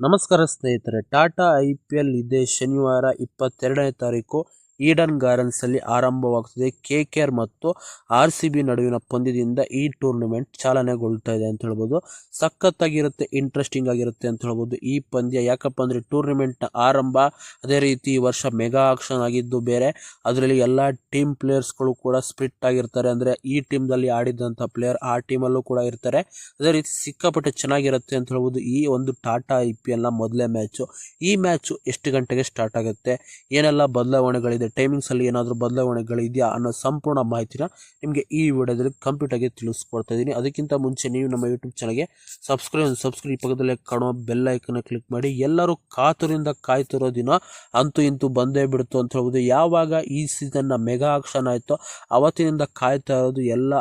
ನಮಸ್ಕಾರ ಸ್ನೇಹಿತರೆ Tata I P L ಇದೆ ಶನಿವಾರ ಇಪ್ಪತ್ತೆರಡನೇ ತಾರೀಕು. ಈಡನ್ ಗಾರ್ಡನ್ಸ್ ಅಲ್ಲಿ ಆರಂಭವಾಗ್ತದೆ ಕೆ ಕೆ ಆರ್ ಮತ್ತು ಆರ್ ಸಿ ಬಿ ನಡುವಿನ ಪಂದ್ಯದಿಂದ ಈ ಟೂರ್ನಮೆಂಟ್ ಚಾಲನೆಗೊಳ್ತಾ ಇದೆ ಅಂತ ಹೇಳ್ಬೋದು. ಸಖತ್ತಾಗಿರುತ್ತೆ, ಇಂಟ್ರೆಸ್ಟಿಂಗ್ ಆಗಿರುತ್ತೆ ಅಂತ ಹೇಳ್ಬೋದು. ಈ ಪಂದ್ಯ ಯಾಕಪ್ಪ ಅಂದ್ರೆ ಟೂರ್ನಮೆಂಟ್ ಆರಂಭ, ಅದೇ ರೀತಿ ಈ ವರ್ಷ ಮೆಗಾ ಆಕ್ಷನ್ ಆಗಿದ್ದು ಬೇರೆ. ಅದರಲ್ಲಿ ಎಲ್ಲ ಟೀಮ್ ಪ್ಲೇಯರ್ಸ್ಗಳು ಕೂಡ ಸ್ಪ್ಲಿಟ್ ಆಗಿರ್ತಾರೆ. ಅಂದ್ರೆ ಈ ಟೀಮ್ದಲ್ಲಿ ಆಡಿದಂಥ ಪ್ಲೇಯರ್ ಆ ಟೀಮಲ್ಲೂ ಕೂಡ ಇರ್ತಾರೆ. ಅದೇ ರೀತಿ ಸಿಕ್ಕಾಪಟ್ಟೆ ಚೆನ್ನಾಗಿರುತ್ತೆ ಅಂತ ಹೇಳ್ಬೋದು. ಈ ಒಂದು ಟಾಟಾ ಐ ಪಿ ಎಲ್ನ ಮೊದಲೇ ಮ್ಯಾಚು. ಈ ಮ್ಯಾಚು ಎಷ್ಟು ಗಂಟೆಗೆ ಸ್ಟಾರ್ಟ್ ಆಗುತ್ತೆ? ಏನೆಲ್ಲ ಬದಲಾವಣೆಗಳಿದೆ? ಟೈಮಿಂಗ್ಸ್ ಅಲ್ಲಿ ಏನಾದರೂ ಬದಲಾವಣೆಗಳಿದೆಯಾ ಅನ್ನೋ ಸಂಪೂರ್ಣ ಮಾಹಿತಿನ ನಿಮಗೆ ಈ ವಿಡಿಯೋದಲ್ಲಿ ಕಂಪ್ಲೀಟ್ ಆಗಿ ತಿಳಿಸ್ಕೊಡ್ತಾ ಇದ್ದೀನಿ. ಅದಕ್ಕಿಂತ ಮುಂಚೆ ನೀವು ನಮ್ಮ ಯೂಟ್ಯೂಬ್ ಚಾನಲ್ಗೆ ಸಬ್ಸ್ಕ್ರೈಬ್ ಸಬ್ಸ್ಕ್ರೈಬ್ ಪಕ್ಕದಲ್ಲೇ ಕಾಣುವ ಬೆಲ್ ಐಕನ್ ಕ್ಲಿಕ್ ಮಾಡಿ. ಎಲ್ಲರೂ ಕಾತುರಿಂದ ಕಾಯ್ತಿರೋ ದಿನ ಅಂತೂ ಇಂತೂ ಬಂದೇ ಬಿಡ್ತು ಅಂತ ಹೇಳ್ಬೋದು. ಯಾವಾಗ ಈ ಸೀಸನ್ನ ಮೆಗಾ ಆಕ್ಷನ್ ಆಯಿತೋ ಅವತ್ತಿನಿಂದ ಕಾಯ್ತಾ ಇರೋದು ಎಲ್ಲ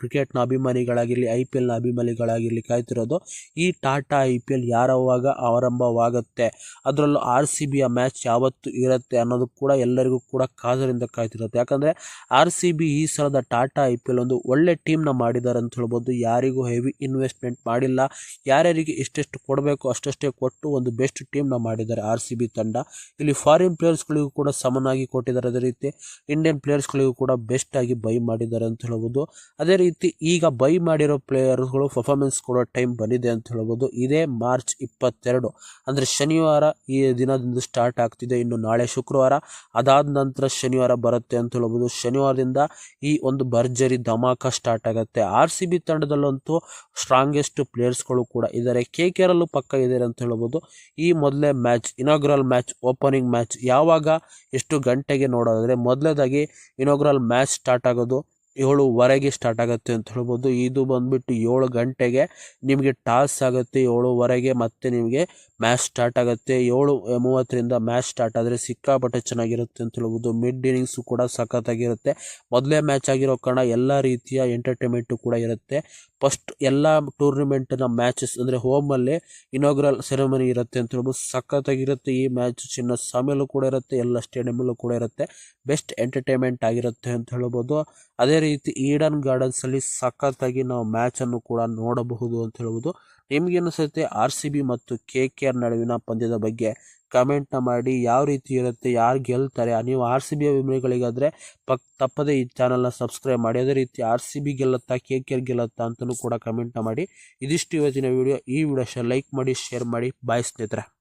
ಕ್ರಿಕೆಟ್ನ ಅಭಿಮಾನಿಗಳಾಗಿರಲಿ ಐ ಪಿ ಎಲ್ನ ಅಭಿಮಾನಿಗಳಾಗಿರಲಿ ಕಾಯ್ತಿರೋದು ಈ ಟಾಟಾ ಐ ಪಿ ಎಲ್ ಯಾರವಾಗ ಆರಂಭವಾಗುತ್ತೆ? ಅದರಲ್ಲೂ ಆರ್ ಸಿ ಬಿಯ ಮ್ಯಾಚ್ ಯಾವತ್ತು ಇರುತ್ತೆ ಅನ್ನೋದು ಕೂಡ ಎಲ್ಲರಿಗೂ ಕೂಡ ಕಾದರಿಂದ ಕಾಯ್ತಿರುತ್ತೆ ಯಾಕಂದರೆ ಆರ್ ಸಿ ಬಿ ಈ ಸಲದ ಟಾಟಾ ಐ ಪಿ ಎಲ್ ಒಂದು ಒಳ್ಳೆ ಟೀಮ್ನ ಮಾಡಿದ್ದಾರೆ ಅಂತ ಹೇಳ್ಬೋದು. ಯಾರಿಗೂ ಹೆವಿ ಇನ್ವೆಸ್ಟ್ಮೆಂಟ್ ಮಾಡಿಲ್ಲ. ಯಾರ್ಯಾರಿಗೆ ಇಷ್ಟೆಷ್ಟು ಕೊಡಬೇಕು ಅಷ್ಟಷ್ಟೇ ಕೊಟ್ಟು ಒಂದು ಬೆಸ್ಟ್ ಟೀಮ್ನ ಮಾಡಿದ್ದಾರೆ ಆರ್ ಸಿ ಬಿ ತಂಡ. ಇಲ್ಲಿ ಫಾರಿನ್ ಪ್ಲೇಯರ್ಸ್ಗಳಿಗೂ ಕೂಡ ಸಮನಾಗಿ ಕೊಟ್ಟಿದ್ದಾರೆ ಅದೇ ರೀತಿ. ಇಂಡಿಯನ್ ಪ್ಲೇಯರ್ಸ್ಗಳಿಗೂ ಕೂಡ ಬೆಸ್ಟ್ ಆಗಿ ಬೈ ಮಾಡಿದ್ದಾರೆ ಅಂತ ಹೇಳ್ಬೋದು. ಅದೇ ರೀತಿ ಈಗ ಬೈ ಮಾಡಿರೋ ಪ್ಲೇಯರ್ಸ್ಗಳು ಪರ್ಫಾರ್ಮೆನ್ಸ್ ಕೊಡೋ ಟೈಮ್ ಬಂದಿದೆ ಅಂತ ಹೇಳ್ಬೋದು. ಇದೇ ಮಾರ್ಚ್ ಇಪ್ಪತ್ತೆರಡು. ಅಂದರೆ ಶನಿವಾರ ಈ ದಿನದಿಂದ ಸ್ಟಾರ್ಟ್ ಆಗ್ತಿದೆ. ಇನ್ನು ನಾಳೆ ಶುಕ್ರವಾರ. ಅದಾದ ನಂತರ ಶನಿವಾರ ಬರುತ್ತೆ ಅಂತ ಹೇಳ್ಬೋದು. ಶನಿವಾರದಿಂದ ಈ ಒಂದು ಭರ್ಜರಿ ಧಮಾಕ ಸ್ಟಾರ್ಟ್ ಆಗುತ್ತೆ. ಆರ್ ಸಿ ಬಿ ತಂಡದಲ್ಲಂತೂ ಸ್ಟ್ರಾಂಗೆಸ್ಟ್ ಪ್ಲೇಯರ್ಸ್ಗಳು ಕೂಡ ಇದ್ದಾರೆ ಕೆ ಕೆ ಆರಲ್ಲೂ ಪಕ್ಕ ಇದ್ದಾರೆ ಅಂತ ಹೇಳ್ಬೋದು. ಈ ಮೊದಲೇ match inaugural match opening match ಯಾವಾಗ ಎಷ್ಟು ಗಂಟೆಗೆ ನೋಡೋದಾದರೆ ಮೊದಲೇದಾಗಿ ಇನಾಗ್ರಲ್ ಮ್ಯಾಚ್ ಸ್ಟಾರ್ಟ್ ಆಗೋದು ಏಳುವರೆಗೆ ಸ್ಟಾರ್ಟ್ ಆಗುತ್ತೆ ಅಂತ ಹೇಳ್ಬೋದು. ಇದು ಬಂದ್ಬಿಟ್ಟು ಏಳು ಗಂಟೆಗೆ ನಿಮಗೆ ಟಾಸ್ ಆಗುತ್ತೆ. ಏಳುವರೆಗೆ ಮತ್ತೆ ನಿಮಗೆ ಮ್ಯಾಚ್ ಸ್ಟಾರ್ಟ್ ಆಗುತ್ತೆ. ಏಳು ಮೂವತ್ತರಿಂದ ಮ್ಯಾಚ್ ಸ್ಟಾರ್ಟ್ ಆದರೆ ಸಿಕ್ಕಾಪಟ್ಟೆ ಚೆನ್ನಾಗಿರುತ್ತೆ ಅಂತ ಹೇಳ್ಬೋದು. ಮಿಡ್ ಇನ್ನಿಂಗ್ಸು ಕೂಡ ಸಖತ್ತಾಗಿರುತ್ತೆ. ಮೊದಲೇ ಮ್ಯಾಚ್ ಆಗಿರೋ ಕಾರಣ ಎಲ್ಲ ರೀತಿಯ ಎಂಟರ್ಟೈನ್ಮೆಂಟು ಕೂಡ ಇರುತ್ತೆ. ಫಸ್ಟ್ ಎಲ್ಲ ಟೂರ್ನಿಮೆಂಟ್ನ ಮ್ಯಾಚಸ್ ಅಂದರೆ ಹೋಮಲ್ಲಿ ಇನಾಗ್ರಲ್ ಸೆರೆಮನಿ ಇರುತ್ತೆ ಅಂತ ಹೇಳ್ಬೋದು. ಸಖತ್ತಾಗಿರುತ್ತೆ ಈ ಮ್ಯಾಚ್ ಚಿನ್ನ ಸಮಯಲ್ಲೂ ಕೂಡ ಇರುತ್ತೆ. ಎಲ್ಲ ಸ್ಟೇಡಿಯಮಲ್ಲೂ ಕೂಡ ಇರುತ್ತೆ. ಬೆಸ್ಟ್ ಎಂಟರ್ಟೈನ್ಮೆಂಟ್ ಆಗಿರುತ್ತೆ ಅಂತ ಹೇಳ್ಬೋದು. ಅದೇ ರೀತಿ ಈಡನ್ ಗಾರ್ಡನ್ಸಲ್ಲಿ ಸಖತ್ತಾಗಿ ನಾವು ಮ್ಯಾಚನ್ನು ಕೂಡ ನೋಡಬಹುದು ಅಂತ ಹೇಳ್ಬೋದು. ನಿಮ್ಗೆ ಅನಿಸುತ್ತೆ ಆರ್ ಸಿ ಬಿ ಮತ್ತು ಕೆ ಕೆ ಆರ್ ನಡುವಿನ ಪಂದ್ಯದ ಬಗ್ಗೆ ಕಮೆಂಟ್ನ ಮಾಡಿ. ಯಾವ ರೀತಿ ಇರುತ್ತೆ, ಯಾರು ಗೆಲ್ತಾರೆ, ನೀವು ಆರ್ ಸಿ ಬಿ ಅಭಿಮಾನಿಗಳಿಗಾದರೆ ಪಕ್, ತಪ್ಪದೇ ಈ ಚಾನಲ್ನ ಸಬ್ಸ್ಕ್ರೈಬ್ ಮಾಡಿ. ಅದೇ ರೀತಿ ಆರ್ ಸಿ ಬಿ ಗೆಲ್ಲುತ್ತಾ ಕೆ ಕೆ ಆರ್ ಗೆಲ್ಲುತ್ತಾ ಅಂತಲೂ ಕೂಡ ಕಮೆಂಟ್ನ ಮಾಡಿ. ಇದಿಷ್ಟು ಇವತ್ತಿನ ವಿಡಿಯೋ ಈ ವಿಡಿಯೋ ಲೈಕ್ ಮಾಡಿ ಶೇರ್ ಮಾಡಿ. ಬಾಯ್ ಸ್ನೇಹಿತರೆ.